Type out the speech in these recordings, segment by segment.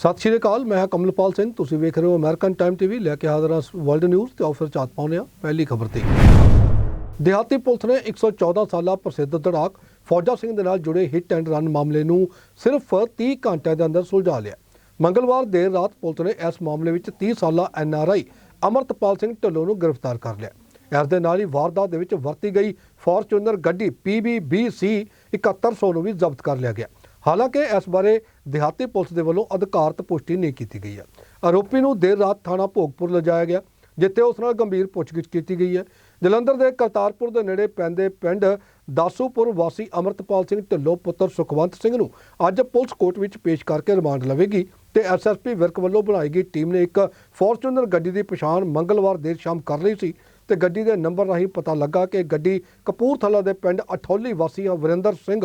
ਸਤਿ ਸ਼੍ਰੀ ਅਕਾਲ, ਮੈਂ ਹਾਂ ਕਮਲਪਾਲ ਸਿੰਘ। ਤੁਸੀਂ ਵੇਖ ਰਹੇ ਹੋ ਅਮਰੀਕਨ ਟਾਈਮ ਟੀਵੀ ਲੈ ਕੇ ਹਾਜ਼ਰ ਹਾਂ ਵਰਲਡ ਨਿਊਜ਼ ਤੇ ਆਫਰ ਚਾਤ ਪਾਉਂਦੇ ਹਾਂ ਪਹਿਲੀ ਖਬਰ ਤੇ। ਦਿਹਾਤੀ ਪੁਲਿਸ ਨੇ 114 ਸਾਲਾ ਪ੍ਰਸਿੱਧ ਧੜਾਕ ਫੌਜਾ ਸਿੰਘ ਦੇ ਨਾਲ ਜੁੜੇ ਹਿੱਟ ਐਂਡ ਰਨ ਮਾਮਲੇ ਨੂੰ ਸਿਰਫ 30 ਘੰਟਿਆਂ ਦੇ ਅੰਦਰ ਸੁਲਝਾ ਲਿਆ। ਮੰਗਲਵਾਰ ਦੇਰ ਰਾਤ ਪੁਲਿਸ ਨੇ ਇਸ ਮਾਮਲੇ ਵਿੱਚ 30 ਸਾਲਾ ਐਨਆਰਆਈ ਅਮਰਤਪਾਲ ਸਿੰਘ ਢਿੱਲੋਂ ਨੂੰ ਗ੍ਰਿਫਤਾਰ ਕਰ ਲਿਆ। ਇਸ ਦੇ ਨਾਲ ਹੀ ਵਾਰਦਾਤ ਦੇ ਵਿੱਚ ਵਰਤੀ ਗਈ ਫੋਰਚੂਨਰ ਗੱਡੀ PBBC 7100 ਨੂੰ ਵੀ ਜ਼ਬਤ ਕਰ ਲਿਆ ਗਿਆ। ਹਾਲਾਂਕਿ ਇਸ ਬਾਰੇ ਦਿਹਾਤੀ ਪੁਲਿਸ ਦੇ ਵੱਲੋਂ ਅਧਿਕਾਰਤ ਪੁਸ਼ਟੀ ਨਹੀਂ ਕੀਤੀ ਗਈ ਹੈ। ਆਰੋਪੀ ਨੂੰ ਦੇਰ ਰਾਤ ਥਾਣਾ ਭੋਗਪੁਰ ਲਿਜਾਇਆ ਗਿਆ, ਜਿੱਥੇ ਉਸ ਨਾਲ ਗੰਭੀਰ ਪੁੱਛਗਿੱਛ ਕੀਤੀ ਗਈ ਹੈ। ਜਲੰਧਰ ਦੇ ਕਰਤਾਰਪੁਰ ਦੇ ਨੇੜੇ ਪੈਂਦੇ ਪਿੰਡ ਦਾਸੂਪੁਰ ਵਾਸੀ ਅਮਰਤਪਾਲ ਸਿੰਘ ਢਿੱਲੋਂ ਪੁੱਤਰ ਸੁਖਵੰਤ ਸਿੰਘ ਨੂੰ ਅੱਜ ਪੁਲਿਸ ਕੋਰਟ ਵਿੱਚ ਪੇਸ਼ ਕਰਕੇ ਰਿਮਾਂਡ ਲਵੇਗੀ ਤੇ ਐਸਐਸਪੀ ਵਿਰਕ ਵੱਲੋਂ ਬਣਾਈ ਗਈ ਟੀਮ ਨੇ ਇੱਕ ਫੋਰਚੂਨਰ ਗੱਡੀ ਦੀ ਪਛਾਣ ਮੰਗਲਵਾਰ ਦੇਰ ਸ਼ਾਮ ਕਰ ਲਈ ਸੀ ਤੇ ਗੱਡੀ ਦੇ ਨੰਬਰ ਰਾਹੀਂ ਪਤਾ ਲੱਗਾ ਕਿ ਗੱਡੀ ਕਪੂਰਥਲਾ ਦੇ ਪਿੰਡ ਅਠੌਲੀ ਵਾਸੀ ਵਰਿੰਦਰ ਸਿੰਘ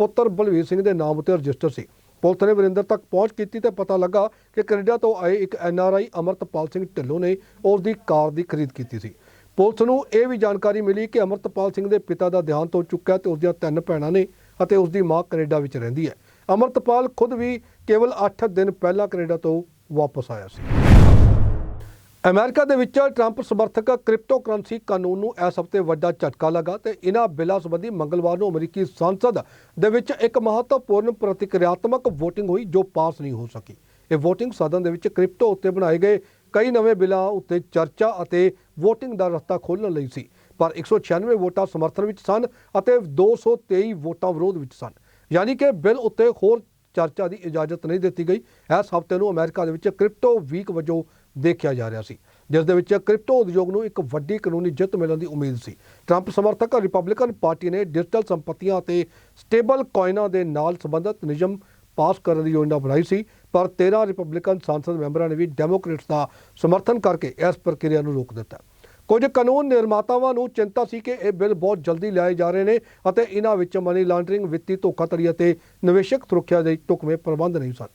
ਪੁੱਤਰ ਬਲਵੀਰ ਸਿੰਘ ਦੇ ਨਾਮ ਉੱਤੇ ਰਜਿਸਟਰ ਸੀ। ਪੁਲਿਸ ਨੇ ਵਰਿੰਦਰ ਤੱਕ ਪਹੁੰਚ ਕੀਤੀ ਤੇ ਪਤਾ ਲੱਗਾ ਕਿ ਕੈਨੇਡਾ ਤੋਂ ਆਏ ਇੱਕ ਐਨਆਰਆਈ ਅਮਰਤਪਾਲ ਸਿੰਘ ਢਿੱਲੋਂ ਨੇ ਉਸ ਦੀ ਕਾਰ ਦੀ ਖਰੀਦ ਕੀਤੀ ਸੀ। ਪੁਲਿਸ ਨੂੰ ਇਹ ਵੀ ਜਾਣਕਾਰੀ ਮਿਲੀ ਕਿ ਅਮਰਤਪਾਲ ਸਿੰਘ ਦੇ ਪਿਤਾ ਦਾ ਦੇਹਾਂਤ ਹੋ ਚੁੱਕਾ ਹੈ ਤੇ ਉਸ ਦੀਆਂ ਤਿੰਨ ਭੈਣਾਂ ਨੇ ਅਤੇ ਉਸ ਦੀ ਮਾਂ ਕੈਨੇਡਾ ਵਿੱਚ ਰਹਿੰਦੀ ਹੈ। ਅਮਰਤਪਾਲ ਖੁਦ ਵੀ ਕੇਵਲ 8 ਦਿਨ ਪਹਿਲਾਂ ਕੈਨੇਡਾ ਤੋਂ ਵਾਪਸ ਆਇਆ ਸੀ। ਅਮਰੀਕਾ ਦੇ ਵਿੱਚ ਟਰੰਪ ਸਮਰਥਕ ਕ੍ਰਿਪਟੋ ਕਰੰਸੀ ਕਾਨੂੰਨ ਨੂੰ ਇਸ ਹਫ਼ਤੇ ਵੱਡਾ ਝਟਕਾ ਲੱਗਾ ਤੇ ਇਹਨਾਂ ਬਿੱਲਾਂ ਸੰਬੰਧੀ ਮੰਗਲਵਾਰ ਨੂੰ ਅਮਰੀਕੀ ਸੰਸਦ ਦੇ ਵਿੱਚ ਇੱਕ ਮਹੱਤਵਪੂਰਨ ਪ੍ਰਤੀਕਿਰਿਆਤਮਕ VOTING ਹੋਈ ਜੋ ਪਾਸ ਨਹੀਂ ਹੋ ਸਕੀ। ਇਹ VOTING ਸਦਨ ਦੇ ਵਿੱਚ ਕ੍ਰਿਪਟੋ ਉੱਤੇ ਬਣਾਏ ਗਏ ਕਈ ਨਵੇਂ ਬਿੱਲਾਂ ਉੱਤੇ ਚਰਚਾ ਅਤੇ VOTING ਦਾ ਰਸਤਾ ਖੋਲ੍ਹਣ ਲਈ ਸੀ, ਪਰ 196 ਵੋਟਾਂ ਸਮਰਥਨ ਵਿੱਚ ਸਨ ਅਤੇ 223 ਵੋਟਾਂ ਵਿਰੋਧ ਵਿੱਚ ਸਨ। ਯਾਨੀ ਕਿ ਬਿੱਲ ਉੱਤੇ ਹੋਰ ਚਰਚਾ ਦੀ ਇਜਾਜ਼ਤ ਨਹੀਂ ਦਿੱਤੀ ਗਈ। ਇਸ ਹਫ਼ਤੇ ਨੂੰ ਅਮਰੀਕਾ ਦੇ ਵਿੱਚ ਕ੍ਰਿਪਟੋ ਵੀਕ ਵਜੋਂ ਦੇਖਿਆ ਜਾ ਰਿਹਾ ਸੀ। ਜਿਸ ਦੇ ਵਿੱਚ ਕ੍ਰਿਪਟੋ ਉਦਯੋਗ ਨੂੰ ਇੱਕ ਵੱਡੀ ਕਾਨੂੰਨੀ ਜਿੱਤ ਮਿਲਣ ਦੀ ਉਮੀਦ ਸੀ। ਟਰੰਪ ਸਮਰਥਕ ਰਿਪਬਲਿਕਨ ਪਾਰਟੀ ਨੇ ਡਿਜੀਟਲ ਸੰਪਤੀਆਂ ਅਤੇ ਸਟੇਬਲ ਕੋਇਨਾਂ ਦੇ ਨਾਲ ਸੰਬੰਧਿਤ ਨਿਯਮ ਪਾਸ ਕਰਨ ਦੀ ਯੋਜਨਾ ਬਣਾਈ ਸੀ, ਪਰ 13 ਰਿਪਬਲਿਕਨ ਸੰਸਦ ਮੈਂਬਰਾਂ ਨੇ ਵੀ ਡੈਮੋਕ੍ਰੇਟਸ ਦਾ ਸਮਰਥਨ ਕਰਕੇ ਇਸ ਪ੍ਰਕਿਰਿਆ ਨੂੰ ਰੋਕ ਦਿੱਤਾ। ਕੁਝ ਕਾਨੂੰਨ ਨਿਰਮਾਤਾਵਾਂ ਨੂੰ ਚਿੰਤਾ ਸੀ ਕਿ ਇਹ ਬਿੱਲ ਬਹੁਤ ਜਲਦੀ ਲਿਆਏ ਜਾ ਰਹੇ ਨੇ ਅਤੇ ਇਹਨਾਂ ਵਿੱਚ ਮਨੀ ਲਾਂਡਰਿੰਗ ਵਿੱਤੀ ਧੋਖਾਧੜੀ ਅਤੇ ਨਿਵੇਸ਼ਕ ਸੁਰੱਖਿਆ ਦੇ ਢੁਕਵੇਂ ਪ੍ਰਬੰਧ ਨਹੀਂ ਸਨ।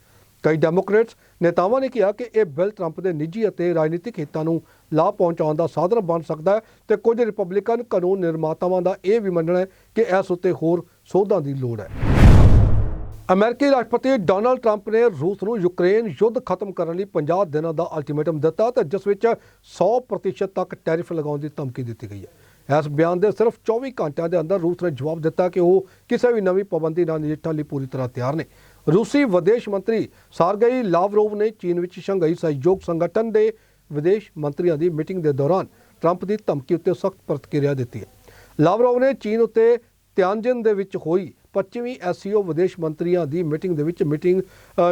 ਕਈ ਡੈਮੋਕ੍ਰੇਟਸ ਨੇਤਾਵਾਂ ਨੇ ਕਿਹਾ ਕਿ ਇਹ ਬਿੱਲ ਟਰੰਪ ਦੇ ਨਿੱਜੀ ਅਤੇ ਰਾਜਨੀਤਿਕ ਹਿੱਤਾਂ ਨੂੰ ਲਾਭ ਪਹੁੰਚਾਉਣ ਦਾ ਸਾਧਨ ਬਣ ਸਕਦਾ ਹੈ ਤੇ ਕੁਝ ਰਿਪਬਲਿਕਨ ਕਾਨੂੰਨ ਨਿਰਮਾਤਾਵਾਂ ਦਾ ਇਹ ਵੀ ਮੰਨਣਾ ਹੈ ਕਿ ਇਸ ਉੱਤੇ ਹੋਰ ਸੋਧਾਂ ਦੀ ਲੋੜ ਹੈ। ਅਮਰੀਕੀ ਰਾਸ਼ਟਰਪਤੀ ਡੋਨਲਡ ਟਰੰਪ ਨੇ ਰੂਸ ਨੂੰ ਯੂਕਰੇਨ ਯੁੱਧ ਖਤਮ ਕਰਨ ਲਈ 50 ਦਿਨਾਂ ਦਾ ਅਲਟੀਮੇਟਮ ਦਿੱਤਾ ਤੇ ਜਿਸ ਵਿੱਚ 100% ਤੱਕ ਟੈਰਿਫ ਲਗਾਉਣ ਦੀ ਧਮਕੀ ਦਿੱਤੀ ਗਈ ਹੈ। ਇਸ ਬਿਆਨ ਦੇ ਸਿਰਫ 24 ਘੰਟਿਆਂ ਦੇ ਅੰਦਰ ਰੂਸ ਨੇ ਜਵਾਬ ਦਿੱਤਾ ਕਿ ਉਹ ਕਿਸੇ ਵੀ ਨਵੀਂ ਪਾਬੰਦੀ ਨਾਲ ਨਜਿੱਠਣ ਲਈ ਪੂਰੀ ਤਰ੍ਹਾਂ ਤਿਆਰ ਨੇ। ਰੂਸੀ ਵਿਦੇਸ਼ ਮੰਤਰੀ ਸਾਰਗਈ ਲਾਵਰੋਵ ਨੇ ਚੀਨ ਵਿੱਚ ਸ਼ੰਘਾਈ ਸਹਿਯੋਗ ਸੰਗਠਨ ਦੇ ਵਿਦੇਸ਼ ਮੰਤਰੀਆਂ ਦੀ ਮੀਟਿੰਗ ਦੇ ਦੌਰਾਨ ਟਰੰਪ ਦੀ ਧਮਕੀ ਉੱਤੇ ਸਖਤ ਪ੍ਰਤੀਕਿਰਿਆ ਦਿੱਤੀ ਹੈ। ਲਾਵਰੋਵ ਨੇ ਚੀਨ ਉੱਤੇ ਤਿਆਨਜਿਨ ਦੇ ਵਿੱਚ ਹੋਈ ਪੱਛਮੀ ਐਸਸੀਓ ਵਿਦੇਸ਼ ਮੰਤਰੀਆਂ ਦੀ ਮੀਟਿੰਗ ਦੇ ਵਿੱਚ ਮੀਟਿੰਗ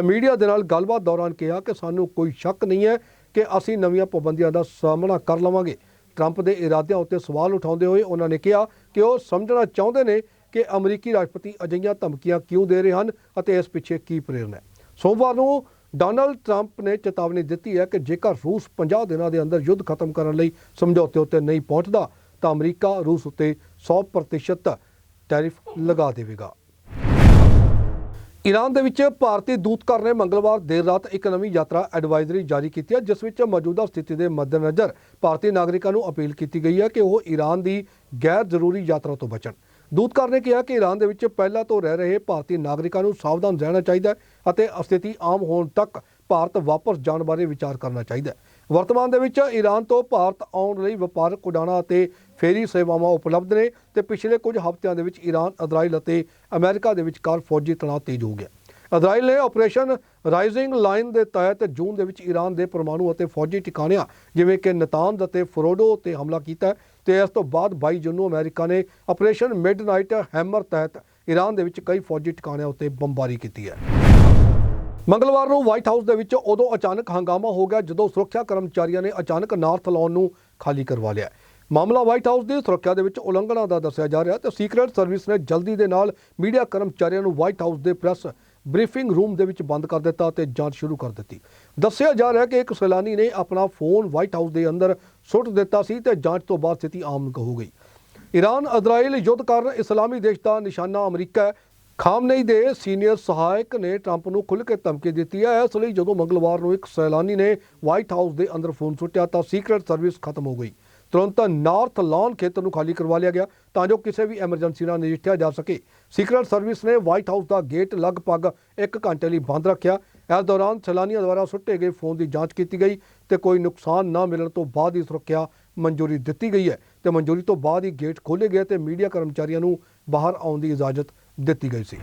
ਮੀਡੀਆ ਦੇ ਨਾਲ ਗੱਲਬਾਤ ਦੌਰਾਨ ਕਿਹਾ ਕਿ ਸਾਨੂੰ ਕੋਈ ਸ਼ੱਕ ਨਹੀਂ ਹੈ ਕਿ ਅਸੀਂ ਨਵੀਆਂ ਪਾਬੰਦੀਆਂ ਦਾ ਸਾਹਮਣਾ ਕਰ ਲਵਾਂਗੇ। ਟਰੰਪ ਦੇ ਇਰਾਦਿਆਂ ਉੱਤੇ ਸਵਾਲ ਉਠਾਉਂਦੇ ਹੋਏ ਉਹਨਾਂ ਨੇ ਕਿਹਾ ਕਿ ਉਹ ਸਮਝਣਾ ਚਾਹੁੰਦੇ ਨੇ ਕਿ ਅਮਰੀਕੀ ਰਾਸ਼ਟਰਪਤੀ ਅਜਿਹੀਆਂ ਧਮਕੀਆਂ ਕਿਉਂ ਦੇ ਰਹੇ ਹਨ ਅਤੇ ਇਸ ਪਿੱਛੇ ਕੀ ਪ੍ਰੇਰਨਾ ਹੈ। ਸੋਮਵਾਰ ਨੂੰ ਡੋਨਲਡ ਟਰੰਪ ਨੇ ਚੇਤਾਵਨੀ ਦਿੱਤੀ ਹੈ ਕਿ ਜੇਕਰ ਰੂਸ 50 ਦਿਨਾਂ ਦੇ ਅੰਦਰ ਯੁੱਧ ਖਤਮ ਕਰਨ ਲਈ ਸਮਝੌਤੇ ਉੱਤੇ ਨਹੀਂ ਪਹੁੰਚਦਾ, ਤਾਂ ਅਮਰੀਕਾ ਰੂਸ ਉੱਤੇ 100% ਟੈਰਿਫ ਲਗਾ ਦੇਵੇਗਾ। ਈਰਾਨ ਦੇ ਵਿੱਚ ਭਾਰਤੀ ਦੂਤਘਰ ਨੇ ਮੰਗਲਵਾਰ ਦੇਰ ਰਾਤ ਇੱਕ ਨਵੀਂ ਯਾਤਰਾ ਐਡਵਾਈਜ਼ਰੀ ਜਾਰੀ ਕੀਤੀ ਹੈ, ਜਿਸ ਵਿੱਚ ਮੌਜੂਦਾ ਸਥਿਤੀ ਦੇ ਮੱਦੇਨਜ਼ਰ ਭਾਰਤੀ ਨਾਗਰਿਕਾਂ ਨੂੰ ਅਪੀਲ ਕੀਤੀ ਗਈ ਹੈ ਕਿ ਉਹ ਈਰਾਨ ਦੀ ਗੈਰ ਜ਼ਰੂਰੀ ਯਾਤਰਾ ਤੋਂ ਬਚਣ। ਦੂਤਕਾਰ ਨੇ ਕਿਹਾ ਕਿ ਈਰਾਨ ਦੇ ਵਿੱਚ ਪਹਿਲਾਂ ਤੋਂ ਰਹਿ ਰਹੇ ਭਾਰਤੀ ਨਾਗਰਿਕਾਂ ਨੂੰ ਸਾਵਧਾਨ ਰਹਿਣਾ ਚਾਹੀਦਾ ਹੈ ਅਤੇ ਸਥਿਤੀ ਆਮ ਹੋਣ ਤੱਕ ਭਾਰਤ ਵਾਪਸ ਜਾਣ ਬਾਰੇ ਵਿਚਾਰ ਕਰਨਾ ਚਾਹੀਦਾ ਹੈ। ਵਰਤਮਾਨ ਦੇ ਵਿੱਚ ਈਰਾਨ ਤੋਂ ਭਾਰਤ ਆਉਣ ਲਈ ਵਪਾਰਕ ਉਡਾਣਾਂ ਅਤੇ ਫੇਰੀ ਸੇਵਾਵਾਂ ਉਪਲਬਧ ਨੇ ਤੇ ਪਿਛਲੇ ਕੁਝ ਹਫ਼ਤਿਆਂ ਦੇ ਵਿੱਚ ਈਰਾਨ ਇਜ਼ਰਾਈਲ ਅਤੇ ਅਮਰੀਕਾ ਦੇ ਵਿਚਕਾਰ ਫੌਜੀ ਤਣਾਅ ਤੇਜ਼ ਹੋ ਗਿਆ। ਇਜ਼ਰਾਈਲ ਨੇ ਆਪਰੇਸ਼ਨ ਰਾਈਜ਼ਿੰਗ ਲਾਈਨ ਦੇ ਤਹਿਤ ਜੂਨ ਦੇ ਵਿੱਚ ਈਰਾਨ ਦੇ ਪਰਮਾਣੂ ਅਤੇ ਫੌਜੀ ਟਿਕਾਣਿਆਂ ਜਿਵੇਂ ਕਿ ਨਤਾਨਜ਼ ਅਤੇ ਫਰੋਡੋ ਤੇ ਹਮਲਾ ਕੀਤਾ ਤੇ ਇਸ ਤੋਂ ਬਾਅਦ 22 ਜੂਨ ਨੂੰ ਅਮਰੀਕਾ ਨੇ ਆਪਰੇਸ਼ਨ ਮਿਡਨਾਈਟ ਹੈਮਰ ਤਹਿਤ ਈਰਾਨ ਦੇ ਵਿੱਚ ਕਈ ਫੌਜੀ ਟਿਕਾਣਿਆਂ ਉੱਤੇ ਬੰਬਾਰੀ ਕੀਤੀ ਹੈ। ਮੰਗਲਵਾਰ ਨੂੰ ਵਾਈਟ ਹਾਊਸ ਦੇ ਵਿੱਚ ਉਦੋਂ ਅਚਾਨਕ ਹੰਗਾਮਾ ਹੋ ਗਿਆ ਜਦੋਂ ਸੁਰੱਖਿਆ ਕਰਮਚਾਰੀਆਂ ਨੇ ਅਚਾਨਕ ਨਾਰਥ ਲਾਨ ਨੂੰ ਖਾਲੀ ਕਰਵਾ ਲਿਆ। ਮਾਮਲਾ ਵਾਈਟ ਹਾਊਸ ਦੀ ਸੁਰੱਖਿਆ ਦੇ ਵਿੱਚ ਉਲੰਘਣਾ ਦਾ ਦੱਸਿਆ ਜਾ ਰਿਹਾ ਤੇ ਸੀਕ੍ਰੀਟ ਸਰਵਿਸ ਨੇ ਜਲਦੀ ਦੇ ਨਾਲ ਮੀਡੀਆ ਕਰਮਚਾਰੀਆਂ ਨੂੰ ਵਾਈਟ ਹਾਊਸ ਦੇ ਪ੍ਰੈਸ ਬਰੀਫਿੰਗ ਰੂਮ ਦੇ ਵਿੱਚ ਬੰਦ ਕਰ ਦਿੱਤਾ ਤੇ ਜਾਂਚ ਸ਼ੁਰੂ ਕਰ ਦਿੱਤੀ। ਦੱਸਿਆ ਜਾ ਰਿਹਾ ਕਿ ਇੱਕ ਸੈਲਾਨੀ ਨੇ ਆਪਣਾ ਫੋਨ ਵਾਈਟ ਹਾਊਸ ਦੇ ਅੰਦਰ ਸੁੱਟ ਦਿੱਤਾ ਸੀ ਤੇ ਜਾਂਚ ਤੋਂ ਬਾਅਦ ਸਥਿਤੀ ਆਮ ਹੋ ਗਈ। ਈਰਾਨ ਇਜ਼ਰਾਈਲ ਯੁੱਧ ਕਾਰਨ ਇਸਲਾਮੀ ਦੇਸ਼ ਦਾ ਨਿਸ਼ਾਨਾ ਅਮਰੀਕਾ ਹੈ। ਖਾਮਨਈ ਦੇ ਸੀਨੀਅਰ ਸਹਾਇਕ ਨੇ ਟਰੰਪ ਨੂੰ ਖੁੱਲ੍ਹ ਕੇ ਧਮਕੀ ਦਿੱਤੀ ਹੈ। ਇਸ ਲਈ ਜਦੋਂ ਮੰਗਲਵਾਰ ਨੂੰ ਇੱਕ ਸੈਲਾਨੀ ਨੇ ਵਾਈਟ ਹਾਊਸ ਦੇ ਅੰਦਰ ਫੋਨ ਸੁੱਟਿਆ ਤਾਂ ਸੀਕ੍ਰੀਟ ਸਰਵਿਸ ਖਤਮ ਹੋ ਗਈ। ਤੁਰੰਤ ਨਾਰਥ ਲਾਨ ਖੇਤਰ ਨੂੰ ਖਾਲੀ ਕਰਵਾ ਲਿਆ ਗਿਆ ਤਾਂ ਜੋ ਕਿਸੇ ਵੀ ਐਮਰਜੈਂਸੀ ਨਾਲ ਨਜਿੱਠਿਆ ਜਾ ਸਕੇ। ਸੀਕ੍ਰੀਟ ਸਰਵਿਸ ਨੇ ਵਾਈਟ ਹਾਊਸ ਦਾ ਗੇਟ ਲਗਭਗ 1 ਘੰਟੇ ਲਈ ਬੰਦ ਰੱਖਿਆ। ਇਸ ਦੌਰਾਨ ਸੈਲਾਨੀਆਂ ਦੁਆਰਾ ਸੁੱਟੇ ਗਏ ਫੋਨ ਦੀ ਜਾਂਚ ਕੀਤੀ ਗਈ। ਤੇ ਕੋਈ ਨੁਕਸਾਨ ਨਾ ਮਿਲਣ ਤੋਂ ਬਾਅਦ ਹੀ ਸੁਰੱਖਿਆ ਮਨਜ਼ੂਰੀ ਦਿੱਤੀ ਗਈ ਹੈ ਤੇ ਮਨਜ਼ੂਰੀ ਤੋਂ ਬਾਅਦ ਹੀ ਗੇਟ ਖੋਲ੍ਹੇ ਗਏ ਤੇ ਮੀਡੀਆ ਕਰਮਚਾਰੀਆਂ ਨੂੰ ਬਾਹਰ ਆਉਣ ਦੀ ਇਜਾਜ਼ਤ ਦਿੱਤੀ ਗਈ ਸੀ।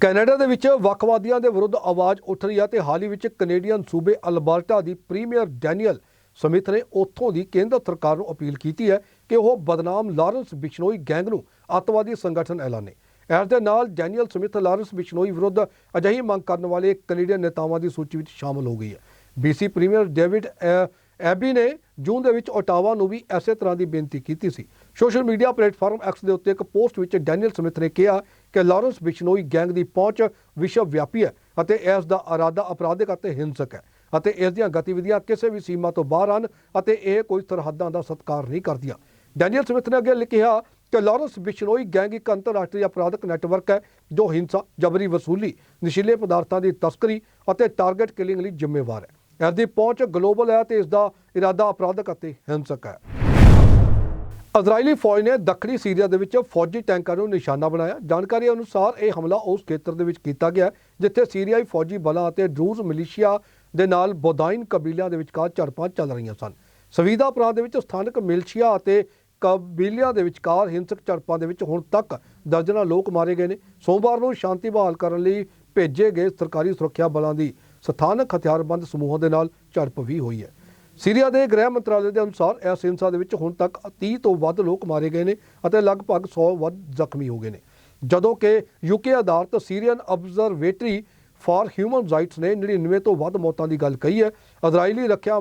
ਕੈਨੇਡਾ ਦੇ ਵਿੱਚ ਵੱਖਵਾਦੀਆਂ ਦੇ ਵਿਰੁੱਧ ਆਵਾਜ਼ ਉੱਠ ਰਹੀ ਹੈ ਤੇ ਹਾਲ ਹੀ ਵਿੱਚ ਕੈਨੇਡੀਅਨ ਸੂਬੇ ਅਲਬਰਟਾ ਦੀ ਪ੍ਰੀਮੀਅਰ ਡੈਨੀਅਲ ਸਮਿਥ ਨੇ ਉੱਥੋਂ ਦੀ ਕੇਂਦਰ ਸਰਕਾਰ ਨੂੰ ਅਪੀਲ ਕੀਤੀ ਹੈ ਕਿ ਉਹ ਬਦਨਾਮ ਲਾਰੈਂਸ ਬਿਸ਼ਨੋਈ ਗੈਂਗ ਨੂੰ ਅੱਤਵਾਦੀ ਸੰਗਠਨ ਐਲਾਨੇ। ਇਸ ਦੇ ਨਾਲ ਡੈਨੀਅਲ ਸਮਿਥ ਲਾਰੈਂਸ ਬਿਸ਼ਨੋਈ ਵਿਰੁੱਧ ਅਜਿਹੀ ਮੰਗ ਕਰਨ ਵਾਲੇ ਕੈਨੇਡੀਅਨ ਨੇਤਾਵਾਂ ਦੀ ਸੂਚੀ ਵਿੱਚ ਸ਼ਾਮਲ ਹੋ ਗਈ ਹੈ। ਬੀਸੀ ਪ੍ਰੀਮੀਅਰ ਡੇਵਿਡ ਐਬੀ ਨੇ ਜੂਨ ਦੇ ਵਿੱਚ ਓਟਾਵਾ ਨੂੰ ਵੀ ਐਸੇ ਤਰ੍ਹਾਂ ਦੀ ਬੇਨਤੀ ਕੀਤੀ ਸੀ। ਸੋਸ਼ਲ ਮੀਡੀਆ ਪਲੇਟਫਾਰਮ ਐਕਸ ਦੇ ਉੱਤੇ ਇੱਕ ਪੋਸਟ ਵਿੱਚ ਡੈਨੀਅਲ ਸਮਿਥ ਨੇ ਕਿਹਾ ਕਿ ਲਾਰੈਂਸ ਬਿਸ਼ਨੋਈ ਗੈਂਗ ਦੀ ਪਹੁੰਚ ਵਿਸ਼ਵ ਵਿਆਪੀ ਹੈ ਅਤੇ ਇਸ ਦਾ ਇਰਾਦਾ ਅਪਰਾਧਿਕ ਅਤੇ ਹਿੰਸਕ ਹੈ ਅਤੇ ਇਸ ਦੀਆਂ ਗਤੀਵਿਧੀਆਂ ਕਿਸੇ ਵੀ ਸੀਮਾ ਤੋਂ ਬਾਹਰ ਹਨ ਅਤੇ ਇਹ ਕੋਈ ਸਰਹੱਦਾਂ ਦਾ ਸਤਿਕਾਰ ਨਹੀਂ ਕਰਦੀਆਂ। ਡੈਨੀਅਲ ਸਮਿਥ ਨੇ ਅੱਗੇ ਲਿਖਿਆ ਕਿ ਲਾਰੈਂਸ ਬਿਸ਼ਨੋਈ ਗੈਂਗ ਇੱਕ ਅੰਤਰਰਾਸ਼ਟਰੀ ਅਪਰਾਧਕ ਨੈਟਵਰਕ ਹੈ, ਜੋ ਹਿੰਸਾ, ਜਬਰੀ ਵਸੂਲੀ, ਨਸ਼ੀਲੇ ਪਦਾਰਥਾਂ ਦੀ ਤਸਕਰੀ ਅਤੇ ਟਾਰਗੇਟ ਕਿਲਿੰਗ ਲਈ ਜ਼ਿੰਮੇਵਾਰ ਹੈ। ਇਸ ਦੀ ਪਹੁੰਚ ਗਲੋਬਲ ਹੈ ਤੇ ਇਸ ਦਾ ਇਰਾਦਾ ਅਪਰਾਧਕ ਅਤੇ ਹਿੰਸਕ ਹੈ। ਇਜ਼ਰਾਈਲੀ ਫੌਜ ਨੇ ਦੱਖਣੀ ਸੀਰੀਆ ਦੇ ਵਿੱਚ ਫੌਜੀ ਟੈਂਕਾਂ ਨੂੰ ਨਿਸ਼ਾਨਾ ਬਣਾਇਆ। ਜਾਣਕਾਰੀ ਅਨੁਸਾਰ ਇਹ ਹਮਲਾ ਉਸ ਖੇਤਰ ਦੇ ਵਿੱਚ ਕੀਤਾ ਗਿਆ ਜਿੱਥੇ ਸੀਰੀਆਈ ਫੌਜੀ ਬਲਾਂ ਅਤੇ ਡਰੂਜ਼ ਮਿਲੀਸ਼ੀਆ ਦੇ ਨਾਲ ਬੋਦਾਇਨ ਕਬੀਲਿਆਂ ਦੇ ਵਿਚਕਾਰ ਝੜਪਾਂ ਚੱਲ ਰਹੀਆਂ ਸਨ। ਸਵੀਦਾ ਪ੍ਰਾਂਤ ਦੇ ਵਿੱਚ ਸਥਾਨਕ ਮਿਲਸ਼ੀਆ ਅਤੇ ਕਬੀਲਿਆਂ ਦੇ ਵਿਚਕਾਰ ਹਿੰਸਕ ਝੜਪਾਂ ਦੇ ਵਿੱਚ ਹੁਣ ਤੱਕ ਦਰਜਨਾਂ ਲੋਕ ਮਾਰੇ ਗਏ ਨੇ। ਸੋਮਵਾਰ ਨੂੰ ਸ਼ਾਂਤੀ ਬਹਾਲ ਕਰਨ ਲਈ ਭੇਜੇ ਗਏ ਸਰਕਾਰੀ ਸੁਰੱਖਿਆ ਬਲਾਂ ਦੀ ਸਥਾਨਕ ਹਥਿਆਰਬੰਦ ਸਮੂਹਾਂ ਦੇ ਨਾਲ ਝੜਪ ਵੀ ਹੋਈ ਹੈ। ਸੀਰੀਆ ਦੇ ਗ੍ਰਹਿ ਮੰਤਰਾਲੇ ਦੇ ਅਨੁਸਾਰ ਇਸ ਹਿੰਸਾ ਦੇ ਵਿੱਚ ਹੁਣ ਤੱਕ 30 ਤੋਂ ਵੱਧ ਲੋਕ ਮਾਰੇ ਗਏ ਨੇ ਅਤੇ ਲਗਭਗ 100 ਵੱਧ ਜ਼ਖਮੀ ਹੋ ਗਏ ਨੇ। ਜਦੋਂ ਕਿ ਯੂਕੇ ਆਧਾਰਿਤ Syrian Observatory for Human Rights ਨੇ 99 ਤੋਂ ਵੱਧ ਮੌਤਾਂ ਦੀ ਗੱਲ ਕਹੀ ਹੈ। ਇਜ਼ਰਾਈਲੀ ਰੱਖਿਆ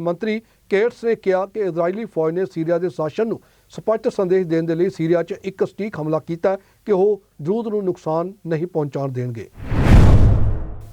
ਮੰਤਰੀ ਕੇਟਸ ਨੇ ਕਿਹਾ ਕਿ ਇਜ਼ਰਾਈਲੀ ਫੌਜ ਨੇ ਸੀਰੀਆ ਦੇ ਸ਼ਾਸਨ ਨੂੰ ਸਪਸ਼ਟ ਸੰਦੇਸ਼ ਦੇਣ ਦੇ ਲਈ ਸੀਰੀਆ 'ਚ ਇੱਕ ਸਟੀਕ ਹਮਲਾ ਕੀਤਾ ਕਿ ਉਹ ਜਰੂਦ ਨੂੰ ਨੁਕਸਾਨ ਨਹੀਂ ਪਹੁੰਚਾਉਣ ਦੇਣਗੇ।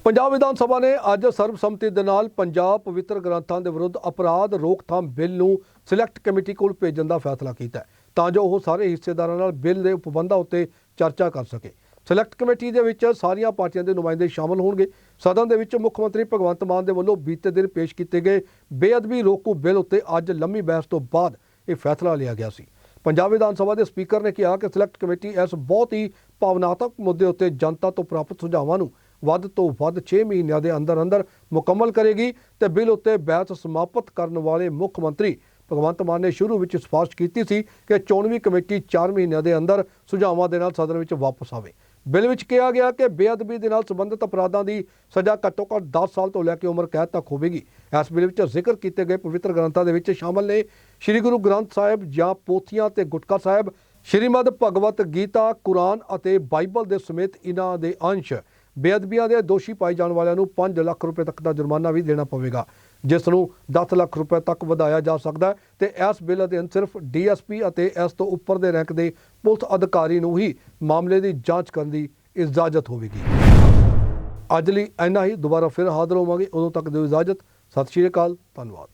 ਪੰਜਾਬ ਵਿਧਾਨ ਸਭਾ ਨੇ ਅੱਜ ਸਰਬਸੰਮਤੀ ਦੇ ਨਾਲ ਪੰਜਾਬ ਪਵਿੱਤਰ ਗ੍ਰੰਥਾਂ ਦੇ ਵਿਰੁੱਧ ਅਪਰਾਧ ਰੋਕਥਾਮ ਬਿੱਲ ਨੂੰ ਸਿਲੈਕਟ ਕਮੇਟੀ ਕੋਲ ਭੇਜਣ ਦਾ ਫੈਸਲਾ ਕੀਤਾ ਤਾਂ ਜੋ ਉਹ ਸਾਰੇ ਹਿੱਸੇਦਾਰਾਂ ਨਾਲ ਬਿੱਲ ਦੇ ਉਪਬੰਧਾਂ ਉੱਤੇ ਚਰਚਾ ਕਰ ਸਕੇ। ਸਿਲੈਕਟ ਕਮੇਟੀ ਦੇ ਵਿੱਚ ਸਾਰੀਆਂ ਪਾਰਟੀਆਂ ਦੇ ਨੁਮਾਇੰਦੇ ਸ਼ਾਮਲ ਹੋਣਗੇ। ਸਦਨ ਦੇ ਵਿੱਚ ਮੁੱਖ ਮੰਤਰੀ ਭਗਵੰਤ ਮਾਨ ਦੇ ਵੱਲੋਂ ਬੀਤੇ ਦਿਨ ਪੇਸ਼ ਕੀਤੇ ਗਏ ਬੇਅਦਬੀ ਰੋਕੂ ਬਿੱਲ ਉੱਤੇ ਅੱਜ ਲੰਮੀ ਬਹਿਸ ਤੋਂ ਬਾਅਦ ਇਹ ਫੈਸਲਾ ਲਿਆ ਗਿਆ ਸੀ। ਪੰਜਾਬ ਵਿਧਾਨ ਸਭਾ ਦੇ ਸਪੀਕਰ ਨੇ ਕਿਹਾ ਕਿ ਸਿਲੈਕਟ ਕਮੇਟੀ ਇਸ ਬਹੁਤ ਹੀ ਭਾਵਨਾਤਮਕ ਮੁੱਦੇ ਉੱਤੇ ਜਨਤਾ ਤੋਂ ਪ੍ਰਾਪਤ ਸੁਝਾਵਾਂ ਨੂੰ ਵੱਧ ਤੋਂ ਵੱਧ 6 ਮਹੀਨਿਆਂ ਦੇ ਅੰਦਰ ਅੰਦਰ ਮੁਕੰਮਲ ਕਰੇਗੀ ਤੇ ਬਿੱਲ ਉੱਤੇ ਬਹਿਸ ਸਮਾਪਤ ਕਰਨ ਵਾਲੇ ਮੁੱਖ ਮੰਤਰੀ ਭਗਵੰਤ ਮਾਨ ਨੇ ਸ਼ੁਰੂ ਵਿੱਚ ਸਿਫਾਰਿਸ਼ ਕੀਤੀ ਸੀ ਕਿ ਚੋਣਵੀਂ ਕਮੇਟੀ 4 ਮਹੀਨਿਆਂ ਦੇ ਅੰਦਰ ਸੁਝਾਵਾਂ ਦੇ ਨਾਲ ਸਦਨ ਵਿੱਚ ਵਾਪਸ ਆਵੇ। ਬਿੱਲ ਵਿੱਚ ਕਿਹਾ ਗਿਆ ਕਿ ਬੇਅਦਬੀ ਦੇ ਨਾਲ ਸੰਬੰਧਿਤ ਅਪਰਾਧਾਂ ਦੀ ਸਜ਼ਾ ਘੱਟੋ ਘੱਟ 10 ਸਾਲ ਤੋਂ ਲੈ ਕੇ ਉਮਰ ਕੈਦ ਤੱਕ ਹੋਵੇਗੀ। ਇਸ ਬਿੱਲ ਵਿੱਚ ਜ਼ਿਕਰ ਕੀਤੇ ਗਏ ਪਵਿੱਤਰ ਗ੍ਰੰਥਾਂ ਦੇ ਵਿੱਚ ਸ਼ਾਮਲ ਨੇ ਸ੍ਰੀ ਗੁਰੂ ਗ੍ਰੰਥ ਸਾਹਿਬ ਜਾਂ ਪੋਥੀਆਂ ਤੇ ਗੁਟਕਾ ਸਾਹਿਬ, ਸ਼੍ਰੀਮਦ ਭਗਵਤ ਗੀਤਾ, ਕੁਰਾਨ ਅਤੇ ਬਾਈਬਲ ਦੇ ਸਮੇਤ ਇਹਨਾਂ ਦੇ ਅੰਸ਼। ਬੇਅਦਬੀਆਂ ਦੇ ਦੋਸ਼ੀ ਪਾਏ ਜਾਣ ਵਾਲਿਆਂ ਨੂੰ 5 ਲੱਖ ਰੁਪਏ ਤੱਕ ਦਾ ਜੁਰਮਾਨਾ ਵੀ ਦੇਣਾ ਪਵੇਗਾ, ਜਿਸ ਨੂੰ 10 ਲੱਖ ਰੁਪਏ ਤੱਕ ਵਧਾਇਆ ਜਾ ਸਕਦਾ ਹੈ ਤੇ ਇਸ ਬਿੱਲ ਅਧੀਨ ਸਿਰਫ ਡੀਐਸਪੀ ਅਤੇ ਇਸ ਤੋਂ ਉੱਪਰ ਦੇ ਰੈਂਕ ਦੇ ਪੁਲਿਸ ਅਧਿਕਾਰੀ ਨੂੰ ਹੀ ਮਾਮਲੇ ਦੀ ਜਾਂਚ ਕਰਨ ਦੀ ਇਜਾਜ਼ਤ ਹੋਵੇਗੀ। ਅੱਜ ਲਈ ਇੰਨਾ ਹੀ, ਦੁਬਾਰਾ ਫਿਰ ਹਾਜ਼ਰ ਹੋਵਾਂਗੇ, ਉਦੋਂ ਤੱਕ ਦਿਓ ਇਜਾਜ਼ਤ। ਸਤਿ ਸ਼੍ਰੀ ਅਕਾਲ, ਧੰਨਵਾਦ।